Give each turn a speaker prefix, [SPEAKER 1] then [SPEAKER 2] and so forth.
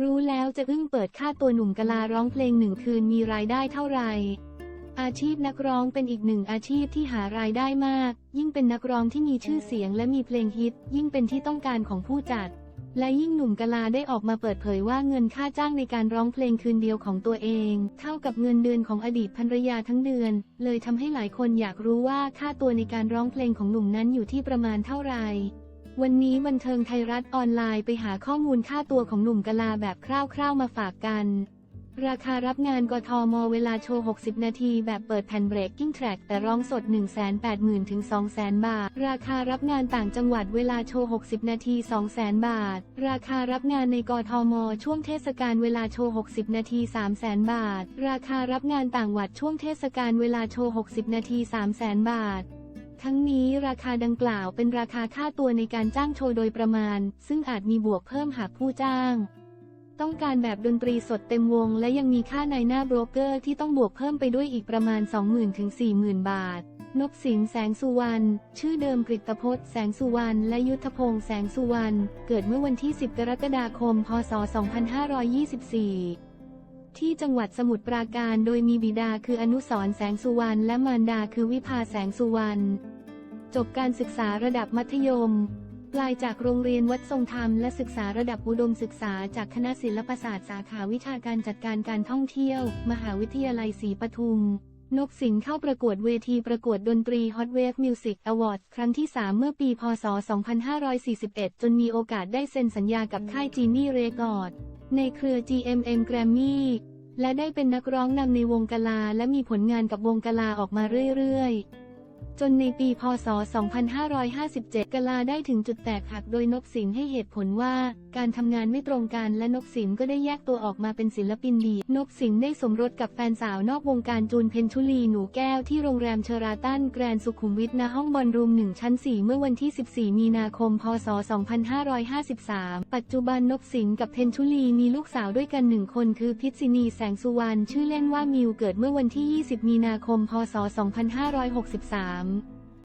[SPEAKER 1] รู้แล้วจะอึ้งเปิดค่าตัวหนุ่มกะลาร้องเพลงหนึ่งคืนมีรายได้เท่าไหร่อาชีพนักร้องเป็นอีกหนึ่งอาชีพที่หารายได้มาก ยิ่งเป็นนักร้องที่มีชื่อเสียงและมีเพลงฮิต ยิ่งเป็นที่ต้องการของผู้จัด และยิ่งหนุ่มกะลาได้ออกมาเปิดเผยว่าเงินค่าจ้างในการร้องเพลงคืนเดียวของตัวเอง เท่ากับเงินเดือนของอดีตภรรยาทั้งเดือน เลยทำให้หลายคนอยากรู้ว่าค่าตัวในการร้องเพลงของหนุ่มนั้นอยู่ที่ประมาณเท่าไหร่ วันนี้บันเทิงไทยรัฐออนไลน์ไปหาข้อมูลค่าตัวของหนุ่มกลาแบบคร่าวๆมาฝากกัน ราคารับงานกทมเวลาโชว์ 60 นาทีแบบเปิดแผ่นเบรกกิ้งแทร็กแต่ร้องสด 180,000 ถึง 200,000 บาท ราคารับงานต่างจังหวัดเวลาโชว์ 60 นาที 200,000 บาท ราคารับงานในกทมช่วงเทศกาลเวลาโชว์ 60 นาที 300,000 บาท ราคารับงานต่างวัดช่วงเทศกาลเวลาโชว์ 60 นาที 300,000 บาท ทั้งนี้ราคาดังกล่าวเป็นราคาค่าตัวในการจ้างโชว์โดยประมาณ ซึ่งอาจมีบวกเพิ่มหากผู้จ้าง ต้องการแบบดนตรีสดเต็มวง และยังมีค่าในหน้าโบรกเกอร์ที่ต้องบวกเพิ่มไปด้วยอีกประมาณ 20,000ถึง40,000 บาทนพสินแสงสุวรรณ ชื่อเดิมกฤตพจน์แสงสุวรรณ และยุทธพงษ์แสงสุวรรณ เกิดเมื่อวันที่ 10 กรกฎาคม พศ 2524ที่จังหวัดสมุทรปราการโดยมีบิดาคืออนุสรณ์แสงสุวรรณและมารดาคือวิภาแสงสุวรรณ จบการศึกษาระดับมัธยม ปลายจากโรงเรียนวัดทรงธรรมและศึกษาระดับอุดมศึกษาจากคณะศิลปศาสตร์สาขาวิชาการจัดการการท่องเที่ยว มหาวิทยาลัยศรีปทุม นกสิงห์เข้าประกวดเวทีประกวดดนตรี Hot Wave Music Award ครั้งที่ 3 เมื่อปี พศ 2541 จนมีโอกาสได้เซ็นสัญญากับค่ายจีนี่เรคอร์ดในเครือ GMM Grammy และได้เป็นนักร้องนำในวงกลาและมีผลงานกับวงกลาออกมาเรื่อยๆ จนในปีพศ 2557 กลาได้ถึงจุดแตกหักโดยนกสิงห์ให้เหตุผลว่า การทำงานไม่ตรงกันและนกสิงห์ก็ได้แยกตัวออกมาเป็นศิลปินดี นกสิงห์ได้สมรสกับแฟนสาวนอกวงการจูนเพนชุลีหนูแก้วที่โรงแรมเชอราตันแกรนด์สุขุมวิทณห้องบอลรูมหนึ่งชั้น 4 เมื่อวันที่ 14 มีนาคม พศ 2553 ปัจจุบันนกสิงห์กับเพนชุลีมีลูกสาวด้วยกันหนึ่งคนคือพิษณีแสงสุวรรณชื่อเล่นว่ามิวเกิดเมื่อวันที่ 20 มีนาคม พศ 2563 lặng